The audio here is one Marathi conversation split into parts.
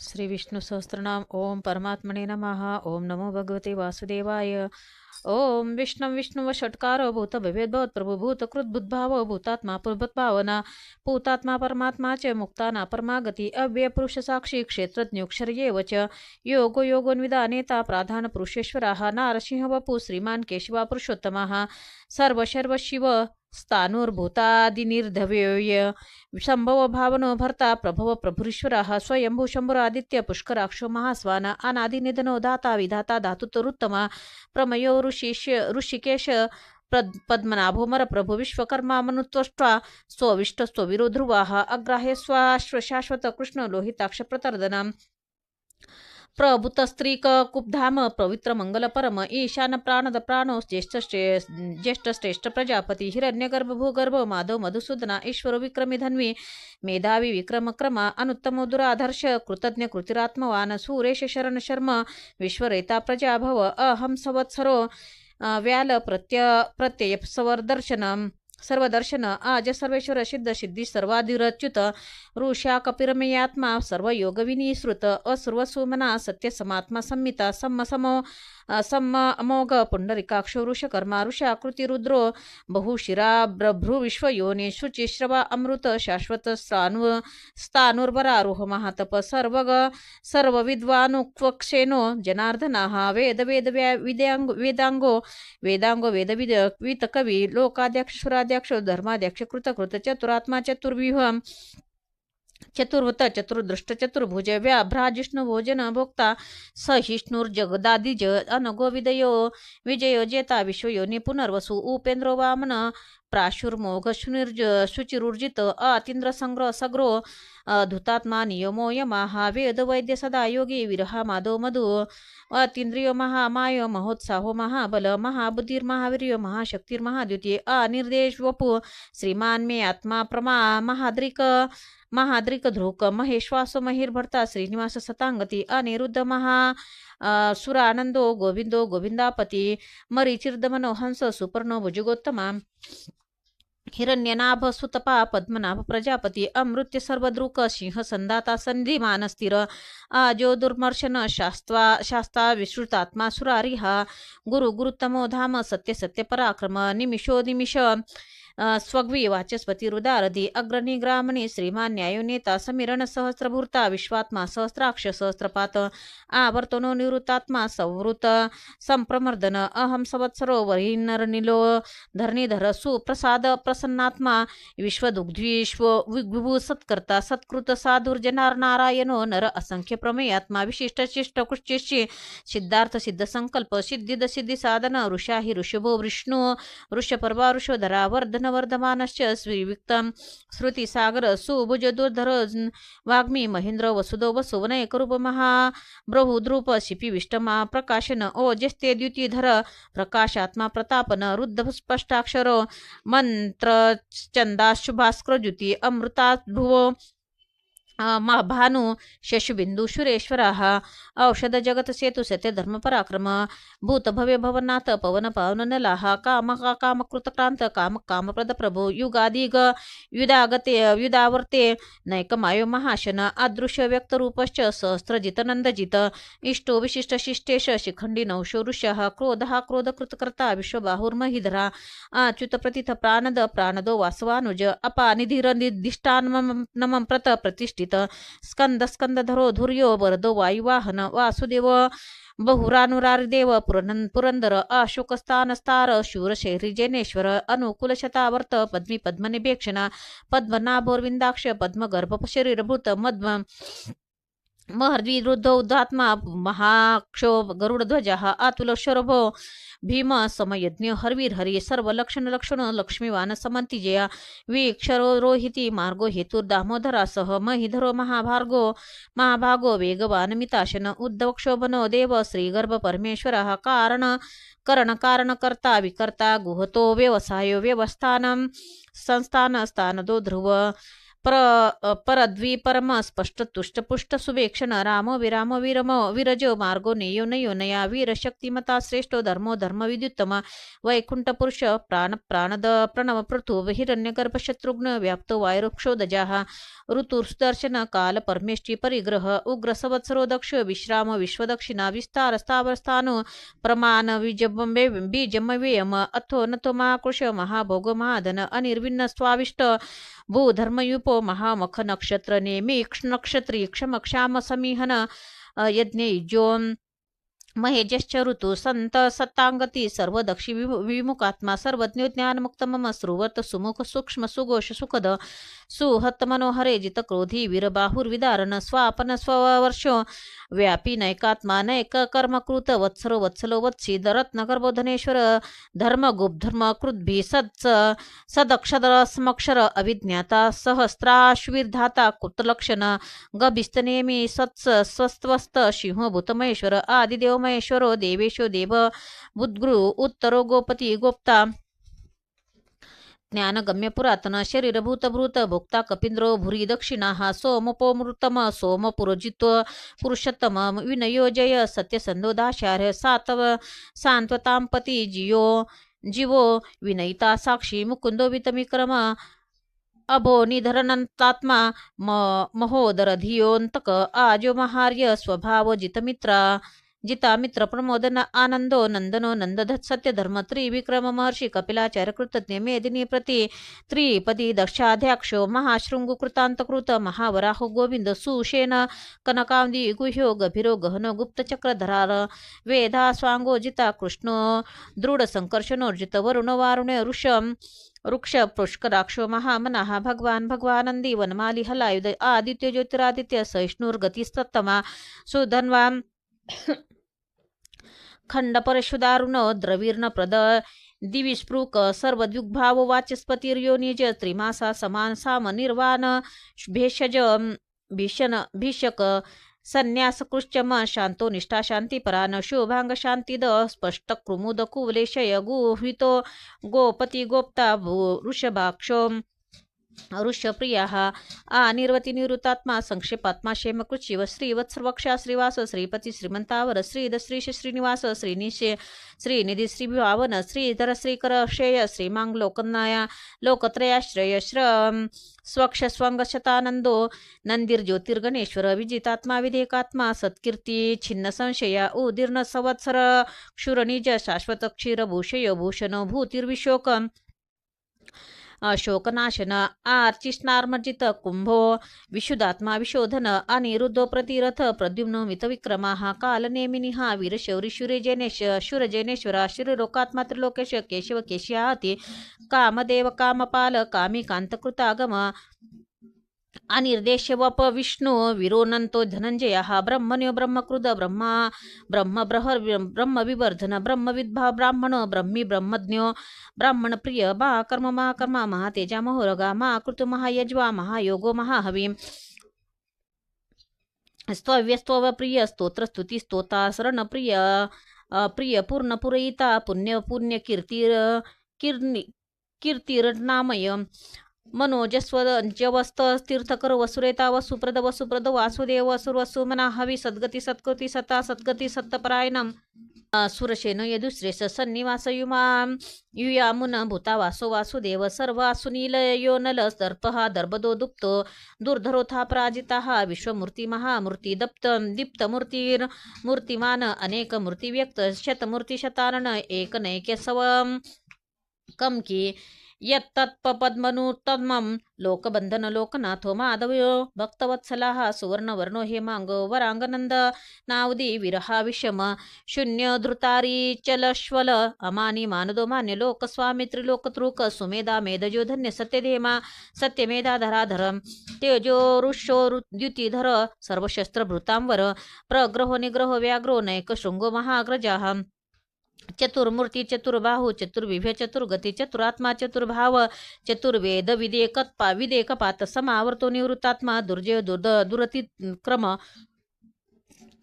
श्री विष्णू सहस्त्रनाम ओम परमात्मने नमः ओम नमो भगवते वासुदेवाय। ओम विष्णु विष्णु व षटकार भूत भवेद्भवत प्रभु भूत कृत बुद्भाव भूतात्मा भावना। भूतात्मा परमात्मा च मुक्ताना परमागती अव्यय पुरुष साक्षी क्षेत्रज्ञोक्षर च। योगो योगोन्विदा नेता प्राधान पुरुषेश्वरा नारसिंह वपु श्रीमान केशवा पुरुषोत्तमा सर्व शर्व शिव स्थानोर्भूतादिनिर्धव्यय संभव भावनो भर्ता प्रभव प्रभुरीश्वरः। स्वयंभू शंभुरादित्य पुष्कराक्षो महास्वान। अनादिनिधनो दाता विधाता धातुतरुत्तमा। प्रमयो ऋषिष्य ऋषिकेश पद्मनाभोमर प्रभु विश्वकर्मा मनुत्वष्ट्वा। स्वविष्ट स्वविरो ध्रुवाः अग्राहे स्वाश्व शाश्वत कृष्ण लोहिताक्ष प्रतर्दनम्। प्रभूत स्त्रीक कुब्धाम पवित्र मंगल परम ईशान प्राणद प्राणो ज्येष्ठ श्रे- ज्येष्ठ श्रेष्ठ प्रजापती हिरण्यगर्भ भूगर्भ माधव मधुसूदना ईश्वर विक्रमी धन्वी मेधावी विक्रम क्रम अनुत्तम दुराधर्श कृतज्ञ कृतिरात्मवान सुरेश शरण शर्म विश्वरेता प्रजाभव अहं संवत्सरो व्याल प्रत्य प्रत्यय सवर्दर्शनम सर्वदर्शन आज सर्वेश्वर सिद्ध सिद्धी सर्वाधिरच्युत ऋषा कपिरमेयात्मा सर्व श्रुत असुर्वसुमना सत्य समात्मा संमिता सम्म समो सम्म अमोघ पुंडरिकाक्ष वृषकर्मा ऋषाकृती रुद्रो बहुशिरा ब्रभ्रु विश्वयोनी शुचिश्रवा अमृत शाश्वत स्थानु स्थानुर्वरारोह महातप सर्वग सर्व विद्वानुक्वक्षेनो जनार्दनाः वेद वेद व्या- विद्यांग वेदांगो वेदांगो वेदविद वितकवी वित कवी लोकाध्यक्ष सुराध्यक्ष धर्माध्यक्ष कृतकृत चतुरात्मा चतुर्व्यूह चतुर्वत चतुर्दृष्ट चतुर्भुज व्याभ्राजिष्णु भोजन भोक्ता सहिष्णुर्जगदादिज अनगो विदयो विजयो जेता विश्वयोनी पुनर्वसु उपेंद्रो वामन प्राशुर्मोघ शुनिर्ज शुचिरुर्जित अतींद्र संग्रह सग्रो धुतात्मा नियमो यमाहा वेद वैद्य सदा योगी विरहा माधव मधु अतींद्रियो महामाय महोत्साहो महाबल महाबुद्धिर्महावीर्य महाशक्तिर्महाद्युती अनिर्देश वपु श्रीमान मे आत्मा प्रमा महाद्रिक महाद्रिक ध्रुक महेश्वास महिर्भर्ता श्रीनिवास सतांगती अनिरुद्ध महा सुरानंदो गोविंदो गोविंदापती मरीचिर्दमनो हंस सुपर्णो भुजगोत्तमा हिरण्यनाभ सुतपा पद्मनाभ प्रजापती अमृत्य सर्वद्रुक सिंह संदाता संधिमान स्थिर आजो दुर्मर्शन शास्त्वा शास्ता विश्रुतात्मा सुरारिहा गुरु गुरुतमो धाम सत्य सत्य पराक्रम निमिषो निमिष स्वग्वी वाचस्पती रुदारधी अग्रणी ग्रामणी श्रीमान न्यायोनेता समीरण सहस्रभूर्ता विश्वात्मा सहस्राक्ष सहस्रपात आवर्तनो निवृत्तात्मा संवृत संप्रमर्दन अहं संवत्सरो वरीनरनिलो धरणीधर सुप्रसाद प्रसन्नात्मा विश्वदुग्ध्विश्व विभू सत्कर्ता सत्कृत साधुर्जनार नारायणो नर असंख्य प्रमेयात्मा विशिष्ट शिष्ट कुश्चिशी सिद्धार्थ सिद्ध संकल्प सिद्धिद सिद्धी साधन ऋषा हि ऋषभो विष्णू ऋषपर्वा ऋषोधरा वर्धन वर्धमानश्च श्रीविक्तम श्रुतिसागर सुभुज दुर्धर वाग्मी महेंद्र वसुदो वसुवनय करूप महा ब्रहुद्रुप शिपी विष्टमा प्रकाशन ओजस्ते द्युतीधर प्रकाशात्मा प्रतापन रुद्ध स्पष्टाक्षर मंत्र चंदाशुभास्कर ज्युती अमृता भुवो अ, मा भानु शशबिंदू सुरेश्वराः औषध जगत सेतु सत्य धर्म पराक्रम भूत भव्य भवनाथ पवन पावन नलाः काम का काम कृतक्रांत काम कामप्रद प्रभो युगादिग युदागते युदावर्ते नैकमायो महाशन अदृश्य व्यक्त रूपश्च सहस्रजित नंदजित इष्टो विशिष्ट शिष्टेश शिखंडी नौशो ऋषः क्रोधः क्रोध कृतकर्ता विश्वबाहुर्महिधरा अच्युत प्रतिथ प्राणद प्राणदो वासवानुज स्कंद स्कंद धरो धुर्यो वरदो वायुवाहन वासुदेव। बहुरानुरारिदेव पुरन पुरंदर अशोकस्थानस्तार शूरशैरी जैनेश्वर अनुकूल शतावर्त पद्मी पद्मनिभेक्षण पद्मनाभोरविंदाक्ष पद्मगर्भ शरीरभूत मद्म महर्द्विरुद्धो उदात्मा महाक्षोभ गरुडध्वजः आतुल शरभ भीम समयज्ञ हरवीर हरी सर्व लक्षण लक्षण लक्ष्मीवान समंतिजया वीक्षरो रोहिती मार्गो हेतुर दामोदरासह महिधरो महाभार्गो महाभागो वेगवान मिताशन उद्धव क्षोभनो देव श्रीगर्भ परमेश्वरः कारण करण कारण विकर्ता गुहतो व्यवसायो व्यवस्थानं संस्थान स्थानदो ध्रुव पर परद्विपरम स्पष्ट तुष्टपुष्ट सुवेक्षण राम विराम विरम विरजो मार्गो नेयो नयो नया वीर शक्तिमता श्रेष्ठो धर्मो धर्म विद्युत्तम वैकुंठ पुरुष प्राण प्राणद प्रणव पृथु हिरण्यगर्भ शत्रुघ्न व्याप्तो वायुरुक्षोदजाः ऋतुर्दर्शन काल परमेष्ठी परिग्रह उग्र संवत्सरो दक्ष विश्राम विश्वदक्षिणा विस्तार स्थावरस्थानो प्रमाण विजम्बे बीजमवेयम अथो नथो महाकृश महाभोग महाधन अनिर्विन्न स्वाविष्ट भूधर्मयुप ತಪೋ ಮಹಾಮಖ ನಕ್ಷತ್ರ ನೇಮಿ ಇಕ್ಷ ನಕ್ಷತ್ರ ಕ್ಷಮಕ್ಷಾಮ ಸಮೀಹನ ಯಜ್ಞೆ ಇಜ್ಯೋಂ महेजश्च ऋतु संत सत्तांगती सर्व दक्षी विमुखात्मा सर्वज्ञ ज्ञानमुक्त मम स्रुवत सुमुख सूक्ष्म सुघोष सुखद सुहत मनोहरे जित क्रोधी वीरबाहुर्विदारण स्वापन स्ववर्षो व्यापी नैकात्मा नैक कर्मकृत वत्सरो वत्सलो वत्सी रत्नगर्भोधनेश्वर धर्म गुप्धर्म कृद्भि सत्स सदक्षर समक्षर अभिज्ञाता सहस्राश्विर्धाता कुतलक्षण गभिस्तनेमी सत्स स्वस्त्वस्त सिंह भूतमहेश्वर आदिदेव महेश्वरो देवेशो देव बुद्गुरु उत्तरो गोपती गोप्ता ज्ञानगम्य पुरातन शरीरभूत भूत भोक्ता कपिंद्रो भुरी दक्षिणाः सोमपोमृतम सोमपुरोजित्व पुरुषोत्तम विनयो जय सत्यसंदोदाशार्य सातव सान्त्वतांपती जियो जीवो विनयिता साक्षी मुकुंदो वितमिक्रम अभो निधरनंतात्मा म महोदर धियोन्तक आजो महार्य स्वभाव जितमित्रा जिता मित्र आनन्दो आनंदो नंदनो नंदधत सत्य महर्षी कपिलाचार्य कृतज्ञ मेदिनी प्रति त्रिपदी दक्षाध्याक्षो महाशृंगु कृतांतकृत महावराहो गोविंद सुषेण कनकांदी गुह्यो गभीरो गहनो गुप्तचक्रधरार वेधा स्वांगोजिता कृष्णो दृढ संकर्षणोर्जित वरुण वारुणे ऋषम वृक्ष पुष्कराक्षो महामनाः भगवान् भगवानन्दी वनमाली हलायुध आदित्य ज्योतिरादित्य सहिष्णुर्गतिस्तत्तमा सुधन्वां खण्डपरशुदारुण द्रवीर्ण प्रद दिविस्पृक सर्वद्युग्भाव वाचस्पतिर्योनिज त्रिमासा समान साम निर्वाण भेषज भीषण भीषक संन्यास कृश्चम शांतो निष्ठा शांतिपरान शोभांग शांतिद स्पष्ट कृमुद कुवलेशय गुहितो गोपती गोप्ता भू वृषभाक्षो ऋष्यप्रियाः आनिर्वति निवृत्तात्मा संक्षेपात्मा क्षेमकृत शिव श्रीवत्सर्वक्षा श्रीवास श्रीपती श्रीमंतावर श्रीद श्री श्रीनिवास श्रीनिशे श्रीनिधी श्रीभावन श्रीधर श्रीकर श्रेय श्रीमांग लोकनाया लोकत्रयाश्रय श्रम स्वक्ष स्वंगशतानंदो नंदिर्ज्योतिर्गणेश्वर विजितात्मा विधेकात्मा सत्कीर्ती छिन्न संशया उदीर्ण संवत्सर क्षुरनिज शाश्वत क्षीरभूषय भूषण भूतिर्विशोक शोकनाशन आर्चिष्णार्मजित कुंभो विशुदात्मा विशोधन अनिरुद्धो प्रतिरथ प्रद्युम्नो मितविक्रमाः कालनेमिनिः वीरशौरि शुरजेनेश शुरजेनेश्वर शिरलोकात्मा त्रिलोकेश केशव केशिया कामदेव कामपाल कामी कांतकृतागम कान्तकृतागम अनिर्देशवप विष्णु विरोनन्तो धनञ्जयः ब्रह्मण्यो ब्रह्मकृद ब्रह्मा ब्रह्मब्रहर ब्रह्मविवर्धन ब्रह्मविद्भा ब्राह्मण ब्रह्मी ब्रह्मज्ञो ब्राह्मणप्रिय मा कर्म मा कर्म महातेजा महोरगा मा कृतु महायज्वा महायोगो महाहवीं स्तव्यस्तव प्रिय स्तोत्र स्तुती स्तोता शरण प्रिय पूर्णपुरयिता प्रिय पूर्ण पुण्य पुण्य कीर्तीर कीर्नि कीर्तिरनामय। जवस्त तीर्थकर वसुरेता वसुप्रद वसुप्रद वासुदेव वसुर वसुमना हवी सद्गती सत्कृती सता सद्गती सत्तपरायणम सुरशेन यदुश्रेष सन्निवास युमा युयामुन भूता वासो वासुदेव सर्वासुनील यो नल दर्पहा दर्बदो दुप्तो दुर्धरोथा पराजिताः विश्वमूर्ती महामूर्ती दप्त दीप्तमूर्तीर् मूर्तिमान अनेक मूर्ती व्यक्त शतमूर्ती शतानन एकनैक्य सवम कम यत्तत्पद्मनुत्तमं लोकबंधन लोकनाथो माधवयो भक्तवत्सलाः सुवर्णवर्णो हेमाङ्ग वरांगनंद नावदी विरहा विषम शून्य धृतारी चलश्वल अमानी मानदो मान्य लोक स्वामी त्रिलोकतृक सुमेधा मेधजो धन्य सत्यधेमा सत्यमेधाधराधर तेजो ऋषो द्युतिधर सर्वशस्त्रभृतांवर प्रग्रहो निग्रहो व्याघ्रो नैक शृंगो महाग्रजाः। चतुर्मूर्ती चतुर्बाहू चतुर्विभ्य चतुर्गती चतुरात्मा चतुर्भाव चतुर्वेद विदेकत्पा विदेकपात समावर्तो निवृत्तात्मा दुर्जय दुर्द दुरती क्रम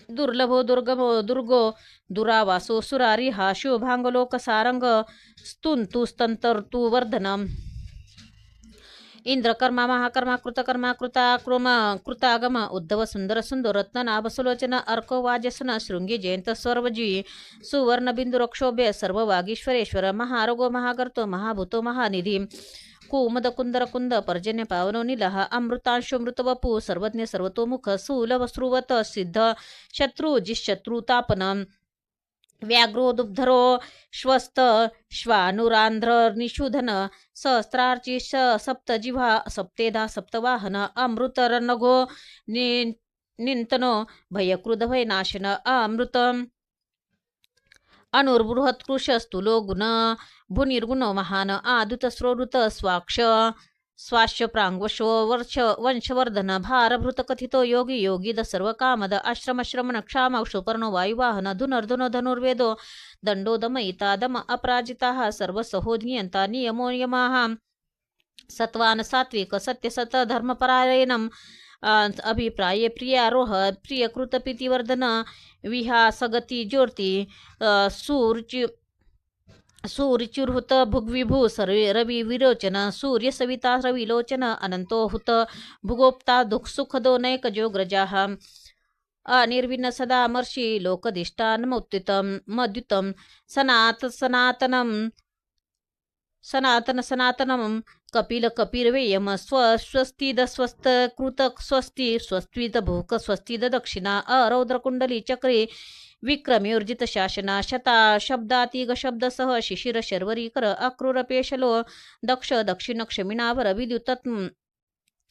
दुर्लभो दुर्गमो दुर्गो दुरावासो सुरारी हा शुभांगलोकसारंग सारंग स्तुंतु स्तंतर्तु वर्धनम इंद्रकर्मा महाकर्मा कृतकर्मा कृताकृम कृतागम उद्धव सुंदर सुंदर रत्ननाभ सुलोचन अर्क वाजसन शृंगी जयंत सर्वजी सुवर्ण बिंदू रक्षोभ्य सर्व वागीश्वरेश्वर महारोगो महागर्तो महाभूतो महानिधी कुमुद कुंदर कुंद पर्जन्य पावनो निलह अमृतांशो मृतवपू सर्वज्ञ सर्वतोमुख सुलभ सिद्ध शत्रू जिशत्रुतापन व्याघ्रो दुग्धरो श्वस्त श्वानुरांध्र निषूधन सहस्रार्ची स सप्तजिव्हा सप्तेधा सप्तवाहन अमृतरनघो नि निंतनो भयकृद भयनाशन अमृत। अनुर्बृहत्कृश स्थूलो गुण भूनिर्गुण महान आदुत स्रोरुत स्वाक्ष। स्वाश्य प्रांगवशो वर्ष वंशवर्धन भारभृत कथितो योगी योगिद सर्व कामद आश्रम श्रमण क्षाम वायुवाहन धुनर्धुनो धनुर्वेदो दंडो दमयिता दम अपराजिताः सर्व सहोनियंता नियमो। यमाः सत्वान सात्विक सत्यसत धर्मपरायणम अभिप्राये प्रियारोह प्रियकृतप्रीतिवर्धन विहासगती ज्योती सूर्य सूर्यचुर्हुत भुग्विभू सर्वे रवी विरोचन सूर्य सविता रविलोचन अनंतो हुत भुगोप्ता दुःख सुखदो अनिर्विन्न सदा मर्षि लोकदिष्टानमुत्थितं मद्युतं सनात सनातनं सनातन सनातनं कपिल कपिर्वेयम स्व स्वस्त कृत स्वस्ति स्वस्तिद भूक स्वस्तिद दक्षिणा अरौद्रकुंडली चक्रे विक्रमी शासना शता शब्दातिग शब्दसह शिशिर शर्वरीकर अक्रूर पेशलो दक्ष दक्षिण क्षमिणावर विद्युत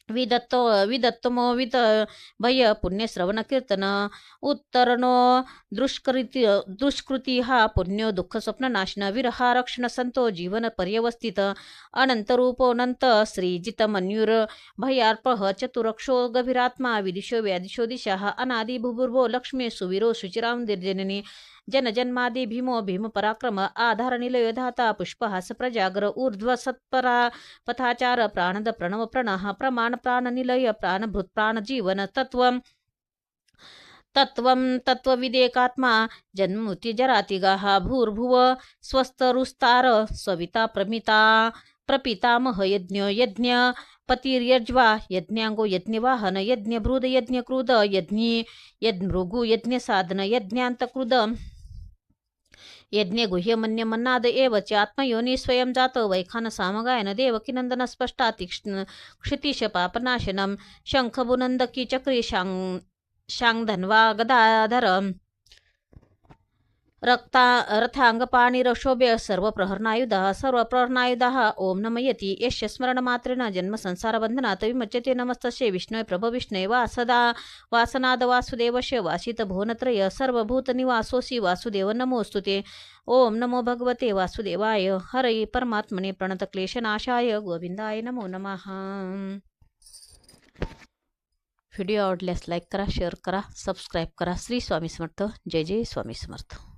विदत्तो विदत्तमो वित भय पुण्यश्रवण कीर्तन उत्तरनो दुष्कृती दुष्कृती हा पुण्यो दुःख स्वप्न नाशन विरहा रक्षण संतो जीवन पर्यवस्थित अनंतरूपोऽनंत श्रीजित मन्युर भयार्पह चतुरक्षो गभीरात्मा विदिशो व्यादिशो दिशाः अनादि भुभुर्भो लक्ष्मी सुवीरो शुचिराम निर्जननी जनजन्मादि भीमो भीम पराक्रम आधार निलय धाता पुष्पहास प्रजागर ऊर्ध्व सत्परा पथाचार प्राणद प्रणव प्रणः प्रमाण प्राण निलय प्राणभृत प्राण जीवन तत्व तत्वं तत्त्वविदेकात्मा जन्मृत्युजरातिगाः भूर्भुव स्वस्तरुस्तार सविता प्रमिता प्रपितामह यज्ञ यज्ञ पतिर्यज्वा यज्ञांगो यज्ञवाहन यज्ञभृद क्रुद यज्ञी यज्ञभृगु यज्ञसाधन यज्ञान्तकृद यज्ञ गुह्यमन्य मन्नाद एव च आत्मयोनी स्वयं जातो वैखान सामगायन देवकीनंदन स्पष्टा क्षितिश पापनाशनम शंखबुनंदकी चक्री शांग शांगधन्वा गदाधर रक्ता रथांगपाणिरशोभ्य सर्व प्रहरणायुधः सर्व प्रहरणायुधः ओम नमयति यस्य स्मरणमात्रेण जन्म बंधनात विमुच्यते नमस्तस्य विष्णु प्रभ विष्णवे वा सदा वासनाद वासुदेवस्य वासित भुवनत्रय सर्वभूतनिवासोऽसि वासुदेव नमोऽस्तु ते. ओम नमो भगवते वासुदेवाय. हरये परमात्मने प्रणतक्लेशनाशाय गोविंदाय नमो नमः. व्हिडिओ आवडल्यास लाईक करा शेअर करा सबस्क्राईब करा. श्री स्वामी समर्थ. जय जय स्वामी समर्थ.